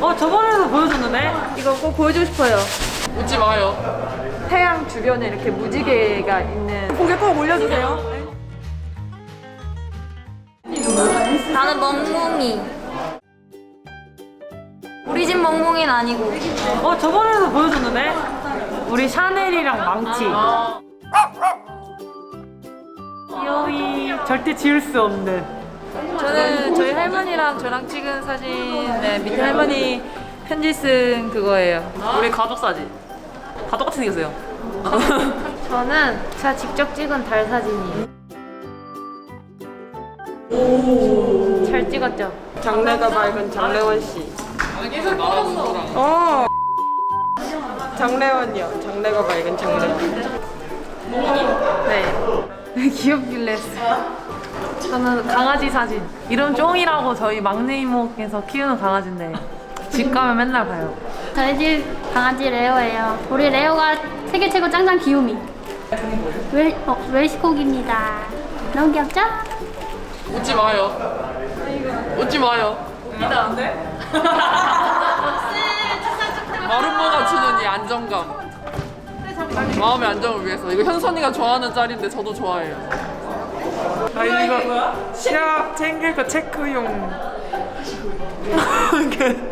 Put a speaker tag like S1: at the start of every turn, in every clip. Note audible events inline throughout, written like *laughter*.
S1: 어 저번에도 보여줬는데
S2: 이거 꼭 보여주고 싶어요.
S3: 웃지 마요.
S2: 태양 주변에 이렇게 무지개가 있는 고개 꼭 올려주세요.
S4: 나는 멍멍이. 우리 집 멍멍이는 아니고.
S1: 어 저번에도 보여줬는데 우리 샤넬이랑 망치 귀여이 절대 지울 수 없는
S2: 저는 저희 할머니랑 저랑 찍은 사진, 네, 밑에 할머니 편지 쓴 그거예요.
S1: 우리 가족 사진 다 똑같이 생겼어요 *laughs*
S4: 저는 제가 직접 찍은 달 사진이에요. 잘 찍었죠?
S3: 장래가 밝은 장래원 씨. 어. 장래원이요. 장래가 밝은 장래원.
S1: 네 *laughs* 귀엽길래 했어요 저는 강아지 사진 이름 쫑이라고 저희 막내 이모께서 키우는 강아지인데 집 가면 맨날 봐요
S5: 저희 집 강아지 레오예요. 우리 레오가 세계 최고 짱짱 귀요미. 웰, 어, 웰시콕입니다. 너무 귀엽죠?
S3: 웃지 마요. 웃지 마요. 마름모가 주는 이 안정감. 마음의 안정을 위해서. 이거 현선이가 좋아하는 짤인데 저도 좋아해요.
S6: 아 이거 시합 챙길 거 체크용 *laughs*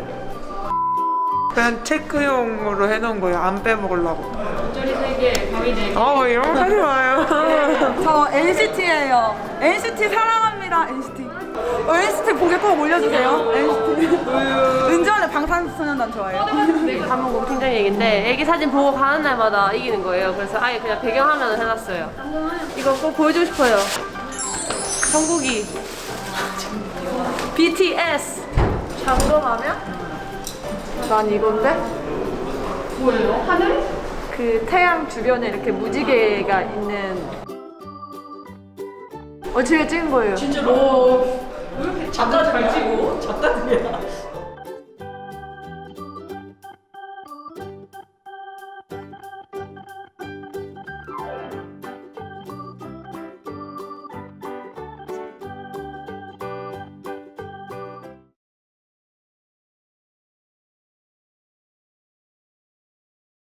S6: 그냥 체크용으로 해놓은 거예요 안 빼먹으려고 어 이런 거 하지 마요 *laughs*
S2: 저 NCT예요. NCT 사랑합니다. NCT. 어, NCT 고개 꼭 올려주세요. NCT. 은지원의 방탄소년단 좋아해요.
S7: 한번 팀장 얘기인데 애기 사진 보고 가는 날마다 이기는 거예요. 그래서 아예 그냥 배경화면을 해놨어요.
S2: 이거 꼭 보여주고 싶어요.
S7: 정국이 BTS
S2: 잡으러 가면? 난 이건데? 뭐예요? 하늘? 그 태양 주변에 이렇게 무지개가 있는 어떻게 찍은 거예요?
S1: 진짜로 왜 이렇게 작가 잘 찍어? 작가들이야